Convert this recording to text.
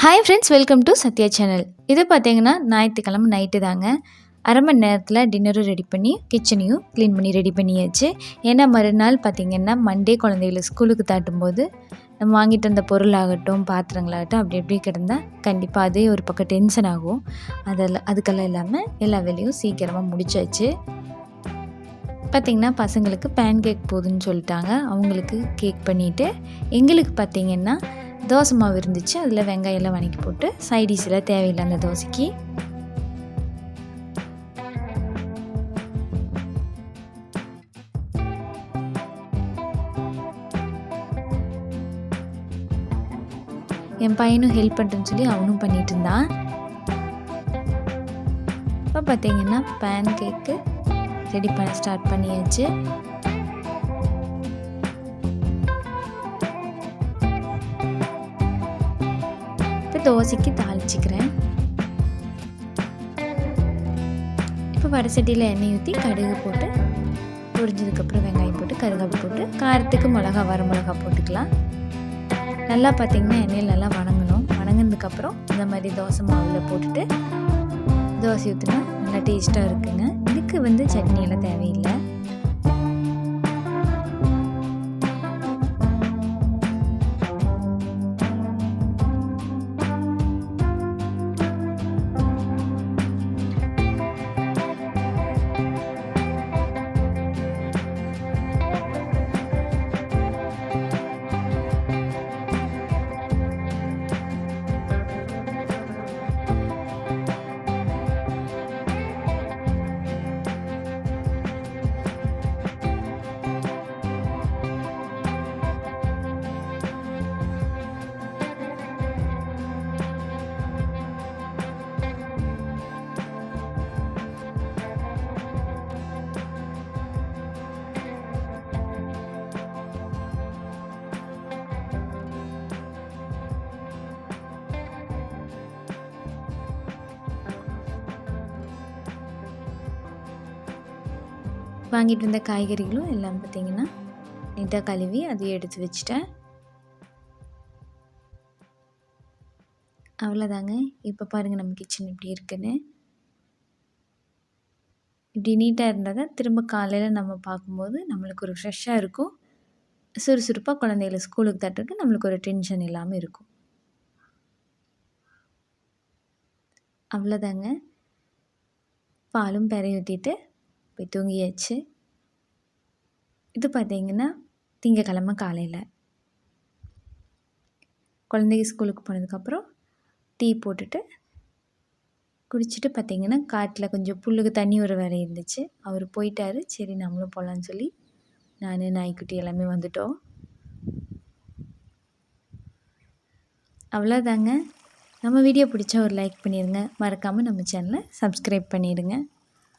Hi friends welcome to Sathya channel இது பார்த்தீங்கன்னா ஞாயிற்றுக்கிழமை நைட்டு தாங்க. அரை மணி நேரத்தில் டின்னரும் ரெடி பண்ணி கிச்சனையும் க்ளீன் பண்ணி ரெடி பண்ணியாச்சு. ஏன்னா மறுநாள் பார்த்திங்கன்னா மண்டே குழந்தைகளை ஸ்கூலுக்கு தாட்டும்போது நம்ம வாங்கிட்டு வந்த பொருளாகட்டும் பாத்திரங்களாகட்டும் அப்படி எப்படி கிடந்தால் கண்டிப்பாக அதே ஒரு பக்கம் டென்ஷன் ஆகும். அதெல்லாம் அதுக்கெல்லாம் இல்லாமல் எல்லா வேலையும் சீக்கிரமாக முடிச்சாச்சு. பார்த்திங்கன்னா பசங்களுக்கு பேன் கேக் போதுன்னு சொல்லிட்டாங்க. அவங்களுக்கு கேக் பண்ணிவிட்டு எங்களுக்கு பார்த்திங்கன்னா தோசை மாவு இருந்துச்சு. அதில் வெங்காயம்லாம் வணக்கி போட்டு சைடிஸில் தேவையில்லை அந்த தோசைக்கு. என் பையனும் ஹெல்ப் பண்ணுறேன்னு சொல்லி அவனும் பண்ணிட்டு இருந்தான். இப்போ பார்த்தீங்கன்னா பேன் கேக்கு ரெடி பண்ண ஸ்டார்ட் பண்ணியாச்சு. தோசைக்கு தாளிச்சிக்கிறேன். இப்போ வடை சட்டியில் எண்ணெய் ஊற்றி கடுகு போட்டு பொரிஞ்சதுக்கப்புறம் வெங்காயம் போட்டு கருகாப்பு போட்டு காரத்துக்கு மிளகா வர மிளகா போட்டுக்கலாம். நல்லா பார்த்திங்கன்னா எண்ணெயில் நல்லா வணங்கணும். வணங்கினதுக்கப்புறம் இந்த மாதிரி தோசை மாவில் போட்டுட்டு தோசை ஊற்றினா நல்லா டேஸ்ட்டாக இருக்குங்க. இதுக்கு வந்து சட்னியெல்லாம் தேவையில்லை. வாங்கிட்டு வந்த காய்கறிகளும் எல்லாம் பார்த்திங்கன்னா நீட்டாக கழுவி அதையும் எடுத்து வச்சுட்டேன். அவ்வளோதாங்க. இப்போ பாருங்கள் நம்ம கிச்சன் இப்படி இருக்குன்னு. இப்படி நீட்டாக இருந்தால் தான் திரும்ப காலையில் நம்ம பார்க்கும்போது நம்மளுக்கு ஒரு ஃப்ரெஷ்ஷாக இருக்கும். சுறுசுறுப்பாக குழந்தைகளை ஸ்கூலுக்கு தட்டுறதுக்கு நம்மளுக்கு ஒரு டென்ஷன் இல்லாமல் இருக்கும். அவ்வளோதாங்க. பாலும் பெறை ஊற்றிட்டு போய் தூங்கியாச்சு. இது பார்த்தீங்கன்னா திங்கக்கிழமை காலையில். குழந்தைங்க ஸ்கூலுக்கு போனதுக்கப்புறம் டீ போட்டுட்டு குடிச்சிட்டு பார்த்தீங்கன்னா காட்டில் கொஞ்சம் புல்லுக்கு தண்ணி ஒரு வேலை இருந்துச்சு. அவர் போயிட்டாரு. சரி நம்மளும் போகலான்னு சொல்லி நான் நாய்க்குட்டி எல்லாமே வந்துட்டோம். அவ்வளோதாங்க நம்ம வீடியோ பிடிச்சா ஒரு லைக் பண்ணிடுங்க மறக்காமல் நம்ம சேனலை சப்ஸ்கிரைப் பண்ணிடுங்க.